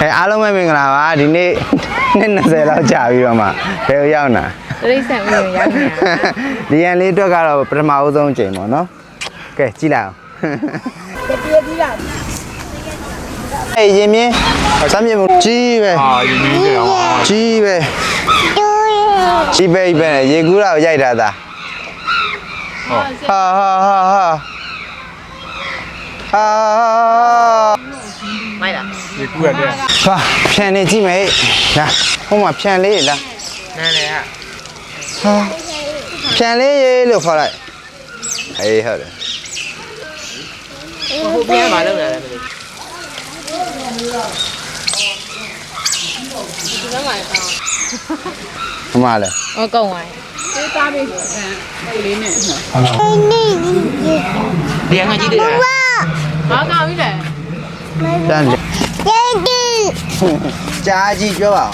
အဲအားလုံးပဲမင်္ဂလာပါဒီနေ့နှစ်20လောက်ကြာပြီးတော့မှဘယ်ကိုရောက်နာတိရစ္ဆာန်မျိုးရောက်နေတာဒီရန်လေးအတွက်ကတော့ပထမဦးဆုံးချိန်ပေါ့နော်ကဲကြည့်လိုက်အောင်တပြေးပြီးလားအေးရင်မြင်းစမ်းမြေမကြီးပဲအာယူမင်းကြအောင်အာကြီးပဲကြီးပဲကြီးပဲရေကူးတော့ရိုက်တာသာဟုတ်ဟာဟာဟာဟာဟာမိုက်လား ဒီကူရတယ်ဟာဖြန်နေကြည့်မယ်လာဟိုမှာဖြန်လေးလားနားလေဟာဟာဖြန်လေးရေလို့ခေါ်လိုက်အေးဟုတ်တယ်ဟိုပြန်มาလောက်လာတယ်မသိဘူးဒီမှာကောင်းဟိုမှာလဲဟောကောင်းသွားတယ်ဒီငါကြည့်တယ်ဟာကောင်းပြီလေ တန်းလေ ကြားကြီးပြောပါ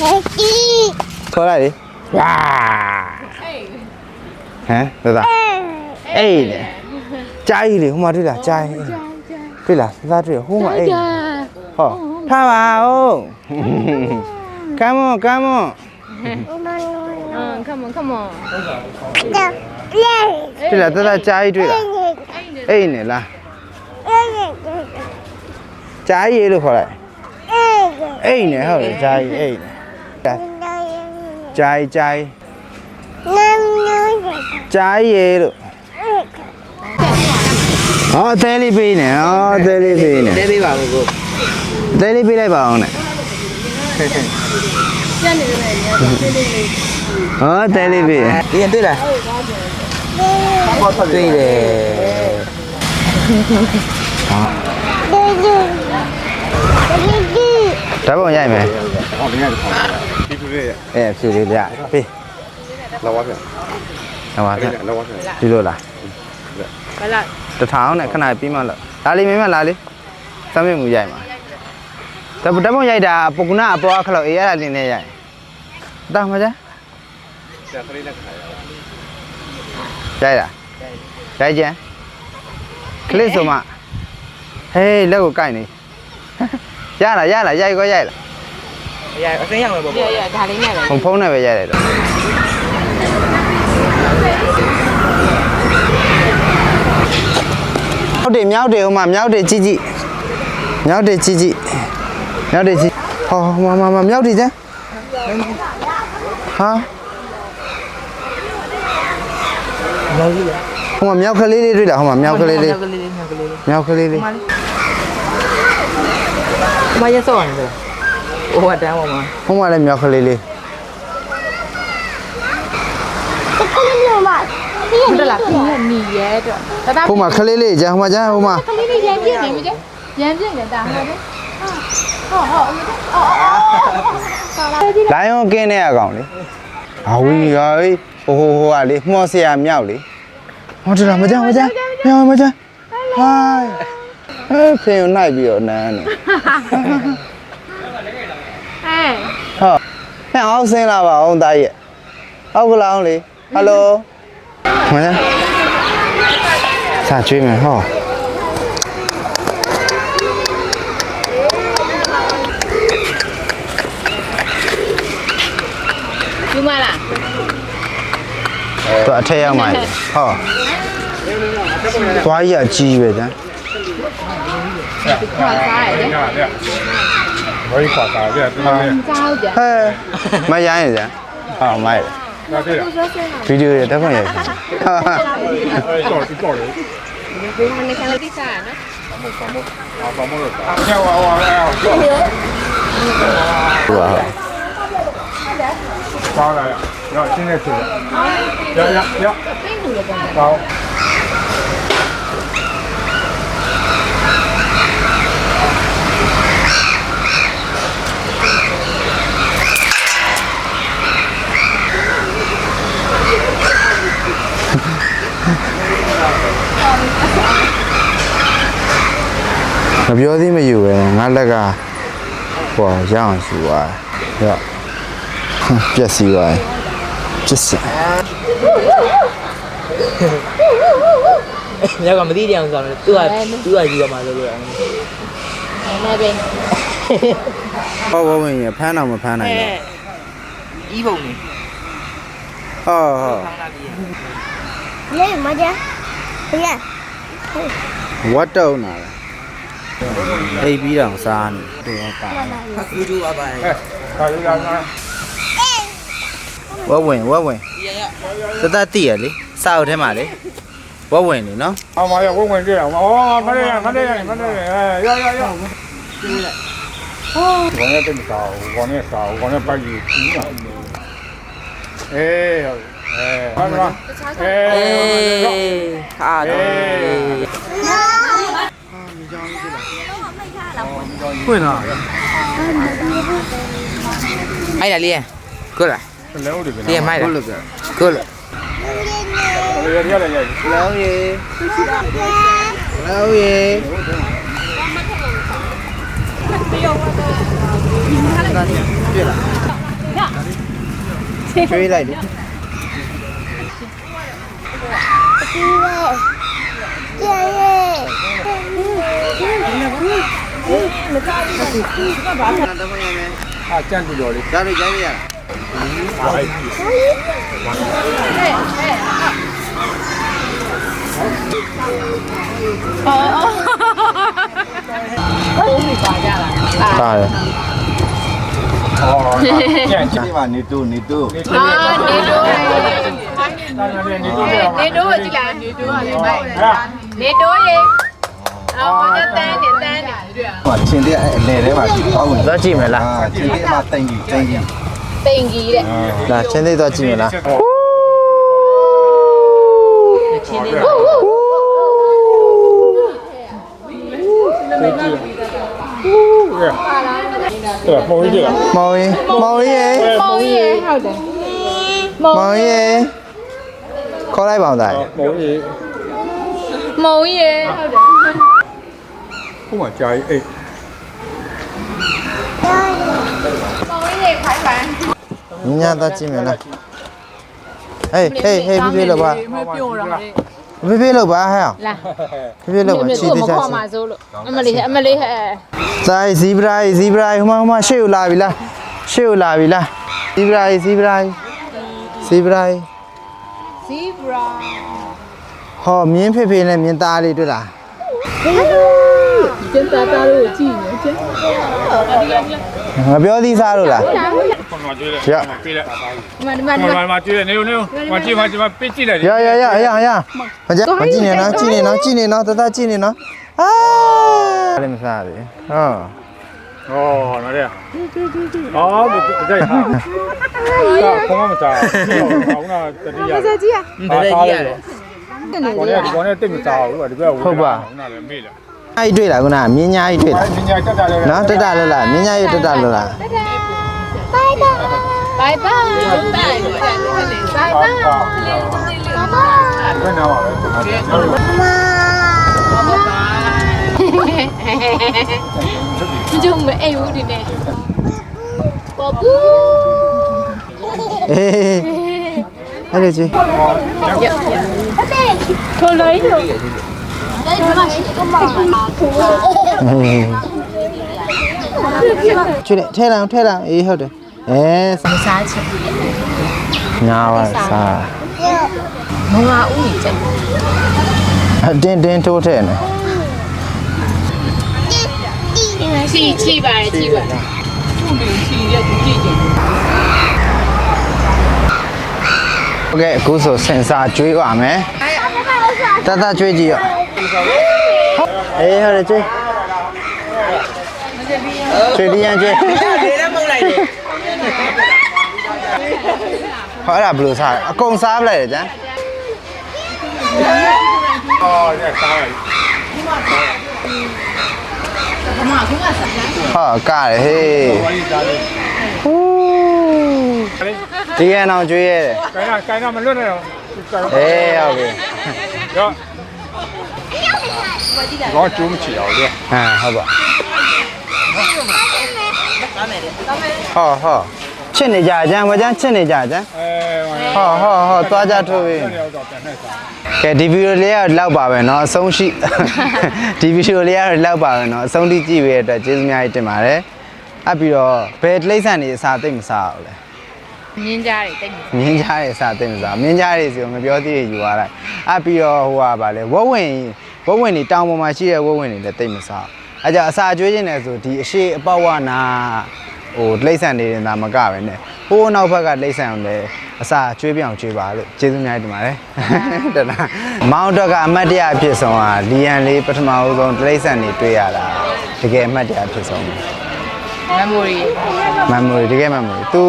အောင်ခေါ်လိုက်လေဝါဟမ်ဒါသာအေးလေကြားကြီးလေဟိုမှာတွေ့လားကြားကြီးတွေ့လားသာတွေ့ဟိုမှာအေးဟောထားပါဦး come on come on အင်း come on come on တွေ့လားသာသာကြားကြီးတွေ့လားအေးနေလားကြားကြီးလို့ခေါ်လိုက် အေးနေဟုတ်တယ်ကြားကြီးအေးနေကြားကြီးကြားကြီးကြားကြီးလို့ဟောအသေးလေးပေးနေဟောအသေးလေးပေးနေတဲပေးပါဘူးကိုအသေးလေးပေးလိုက်ပါအောင်နဲ့ဟောအသေးလေးပေးဒီရင်တွေ့လားတွေ့တယ် ဓာတ်ပုံရိုက်မယ်ဟောဒီနေ့ဒီပြည့်ရဲ့အဲဖြေလေးပြပေးလောဝါပြန်ဟောပါကလောဝါပြန်ဒီလိုလားဘယ်လားတထောင်နဲ့ခဏပြီးမှလို့လာလေးမင်းမလာလေးစမ်းမြင့်မူရိုက်မှာတပတပုံရိုက်တာပုကနာအပေါ်ခလောက်အေးရတာလင်းနေရိုက်တာမကြဆရာခလေးနဲ့ခါရရိုက်တာရိုက်ကြံကလစ်ဆိုမှဟေးလက်ကိုကိုက်နေ ရလားရလားရိုက်ကောရိုက်လားရအစင်းရောက်မယ်ပေါ့ပေါ့ရဒါလေးနဲ့ပဲဖုန်းဖုန်းနဲ့ပဲရိုက်လိုက်တော့မြောက်တယ်မြောက်တယ်ဟိုမှာမြောက်တယ်ကြည့်ကြည့်မြောက်တယ်ကြည့်ကြည့်မြောက်တယ်ကြည့်ဟောမမမမြောက်တယ်ကျန်ဟာဟိုမှာမြောက်ကလေးလေးတွေ့လားဟိုမှာမြောက်ကလေးလေးကလေးလေးကလေးလေးမြောက်ကလေးလေး မရစောနေတယ်ဟိုကတန်းပေါ်မှာဟိုမှာလည်းမြောက်ကလေးလေးဟုတ်တယ်လားပြည့်နေရဲတော့ဒါတာဟိုမှာကလေးလေးကျန်ဟိုမှာကျန်ဟိုမှာကလေးလေးရမ်းပြည့်နေပြီကျရမ်းပြည့်နေတာဟုတ်တယ်ဟုတ်ဟုတ်လိုင်ယွန်ကင်းတဲ့အကောင်လေအဝီရောဟိုဟိုဟိုကလေမှော်ဆရာမြောက်လေဟောတယ်လားမကြမကြမြောက်မကြဟိုင်း ဟဲ့ဖေကိုနိုင်ပြီးတော့နန်းနေဟဲ့ဟုတ်ဟဲ့အောက်ဆင်းလာပါအောင်သားရဲ့အောက်ကလောင်းလေဟယ်လိုမကြစာကျွေးမယ်ဟောယူမလားသူအထက်ရောက်မှလေဟောသွားရကြီးပဲဗျာခွာစားရတယ် ညတဲ့ဘာကြီးခွာတာတဲ့တူလေးစားဟုတ်ကြဟဲ့မရိုင်းရကြဟာမိုက်ဒါတဲ့ဗီဒီယိုရတက်ခွင့်ရိုက်ပြီဟာ အဲတော့ဒီတော့လေ ဒီမနေ့ကလေးတိစားနော် အာဘာမို့လို့ဆရာဝါဝါအော်တော့ ဟို ပြောသေးမอยู่ပဲငါလက်ကဟောရအောင်ယူသွားရော့ပြက်စီသွားပြက်စီညကမသိတရားဆိုတော့ तू က तू ကယူရမှာလို့ပြောတယ်မပဲဘောဘောဝင်ရဖမ်းတော့မဖမ်းနိုင်တော့ဤပုံနေဟောဟောလေမကြလေဝတ်တော့နာလား အိပ်ပြီးတော့စားနေတူရောပါကူတူပါပါခါလူလာနာဝဝင်ဝဝင်သတတိရလေစာအုပ်ထဲမှာလေဝဝင်နေနော်အောင်မရဝဝင်ကြည့်အောင်ဩမနေရမနေရမနေရရရရဒီလေဟိုးဘောင်းရတဲ့စာအုပ်ဘောင်းရစာအုပ်ဘောင်းရပိုက်ကြီးကြီးတာအေးဟုတ်အေးဟုတ်လားအေးဟာတော့ Ui à? là lia Cơ là Lia mai là Cơ là အာကြံ့တူတော်လေးဒါတွေကြိုင်းရဟာဟဲ့ဟဲ့အော်ဘုံမိပါကြလားပါတယ်အော်ညံ့ချိပါနေတူနေတူအာနေတူနေတူနေတူကြည့်လားနေတူကလည်းမိုက်နေတူရေ အော်မတန်းတန်းနေတန်းနေတွေ့ရ ဟိုချင်းတဲ့အလေထဲမှာသွားဝင် သွားကြည့်မယ်လား အာချင်းတဲ့မှာတိန်ကြီးတိန်ကြီး တိန်ကြီးတဲ့ လာချင်းသေးသွားကြည့်မယ်လား 对，某一个。 မောင်ရင်မောင်ရင် မောင်ရေဟုတ်တယ် မောင်ရင်ခေါ်လိုက်ပါဦးသား 某 ဟိုမှာကြာရေးအိတ်ပေါ်ဝေးရေဖိုင်ဖိုင်ညီညာသားကြည့်မယ်လားဟေးဟေးဟေးပြေးလို့ပါမပြောတာလေပြေးပြေးလို့ပါဟဲ့လာပြေးပြေးလို့ပါချီတီချာချီအမလေးအမလေးဟဲ့ဇိုင်းဇီဘရာဇီဘရာဟိုမှာဟိုမှာရှေ့ကိုလာပြီလားရှေ့ကိုလာပြီလားဇီဘရာဇီဘရာဇီဘရာဇီဘရာဟောမြင်းဖေဖေနဲ့မြင်းသားလေးတွေ့လား ကျင်းသားသားတို့ကိုကြည့်နေကျင်းငါပြောသေးစားလို့လားခေါင်းမှာကျွေးတယ်ပြေးတယ်ဒီမှာဒီမှာဒီမှာခေါင်းမှာကျွေးတယ်နေဦးနေဦးမကြည့်မကြည့်မပစ်ကြည့်လိုက်ရရရရရမကြမကြည့်နေနော်ကြည့်နေနော်ကြည့်နေနော်တသက်ကြည့်နေနော်အာလည်းမစားသေးဟုတ်ဩနော်တဲ့ဩမကြိုက်ဟာခေါင်းမစားခေါင်းကတတိယတတိယတတိယတယ်ကောင်းတယ်ကောင်းတယ်တိတ်မစားဘူးဒီဘက်ဟုတ်ပါဟုတ်ပါလည်းမေ့လား ကြီးတွေ့လားခုနကမြင်းညာကြီးတွေ့လားမြင်းညာတက်တာလဲနော်တက်တာလဲလားမြင်းညာကြီးတက်တာလဲလား Bye bye. Bye bye. Bye bye. Bye bye. ဘယ်နာပါလဲကျွန်တော် မကြုံမအိမ်ဘူးဒီနေ့ပေါ်ဘူးအေးအဲ့ဒါကြီး Bye bye. ထိုလိုက်လို့ တော့ ကျွတ်ထဲလောင်ထဲလောင်အေးဟုတ်တယ်အဲစားချင်ညာပါစား မငါဦးကြီးချက် အတင်းတင်းထိုးထဲနေ ချီချီပါချီပါ โอเคအခုဆိုစင်စာကျွေးပါမယ်တတကျွေးကြည့်ရော အေးဟုတ်တယ်ကျေးကျေးဒီရန်ကျေးဒေရမုံလိုက်တယ်ဟောအဲ့ဒါဘယ်လိုစားလဲအကုန်စားပလိုက်တယ်ကျန်အော်ညစားလိုက်ဟာကားလေဟေးဟူးဒီရန်အောင်ကျွေးရတယ်ကိုင်းတော့ကိုင်းတော့မလွတ်နဲ့တော့အေးဟုတ်ပြီတော့ ကောင်းကျိုးမချီအောင်လေဟမ်ဟုတ်ပါဟာဟာချစ်နေကြကြမကြမ်းချစ်နေကြကြဟာဟာဟာသွားကြထိုးပြီကဲဒီဗီဒီယိုလေးကတော့လောက်ပါပဲเนาะအဆုံးရှိဒီဗီဒီယိုလေးကတော့လောက်ပါပဲเนาะအဆုံးထိကြည့်ပေးတဲ့အတွက်ကျေးဇူးများကြီးတင်ပါတယ်အပ်ပြီးတော့ဘယ်တိရစ္ဆာန်တွေအစာသိမ့်မစားဘူးလဲ မြင်းကြတယ်တိတ်နေမြင်းကြားတွေအစာသိမ့်မစားမြင်းကြားတွေဆိုငပြောသေးတွေယူရလိုက်အပ်ပြီးတော့ဟိုဟာဗာလဲဝက်ဝင်ဝက်ဝင်တွေတောင်ပေါ်မှာရှိတဲ့ဝက်ဝင်တွေလည်းသိမ့်မစားအဲကြောင့်အစာကျွေးခြင်းတယ်ဆိုဒီအရှိအပေါဝနာဟိုတိရစ္ဆာန်တွေနေတာမကပဲနဲ့ဟိုးနောက်ဘက်ကတိရစ္ဆာန်ကိုလည်းအစာကျွေးပြအောင်ကျွေးပါလို့ကျေးဇူးများတင်ပါတယ်တနာမောင်တော့ကအမတ်တရအဖြစ်ဆုံးဟာလီယန်လေးပထမဦးဆုံးတိရစ္ဆာန်တွေတွေ့ရတာတကယ်အမတ်တရအဖြစ်ဆုံးပဲ memory memory တကယ် memory သူ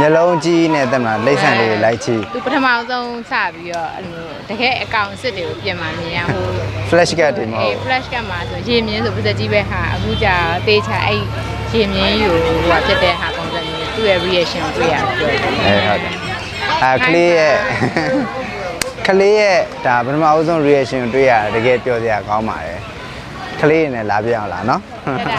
မျက်လုံးကြီးနဲ့တက်မှာလိမ့်ဆန်လေးတွေလိုက်ချီသူပထမဆုံးစပြီးတော့အဲ့လိုတကယ်အကောင့်စစ်တွေကိုပြင်มาမြင်ရဟို flash card တွေမဟုအေးတ် flash cam မှာဆိုရေမြင်းဆိုပါစက်ကြီးပဲဟာအခုကြာတေးချအဲ့ရေမြင်းယူဟိုကဖြစ်တဲ့ဟာပုံစံမျိုးသူ့ရဲ့ reaction ကိုတွေ့ရတယ်ပြောတယ်အဲဟုတ်တယ်အာကလေးရဲ့ကလေးရဲ့ဒါပထမဦးဆုံး reaction ကိုတွေ့ရတယ်တကယ်ပြောစရာကောင်းပါတယ်ကလေးနဲ့လာပြအောင်လားနော်အဲ့ဒါ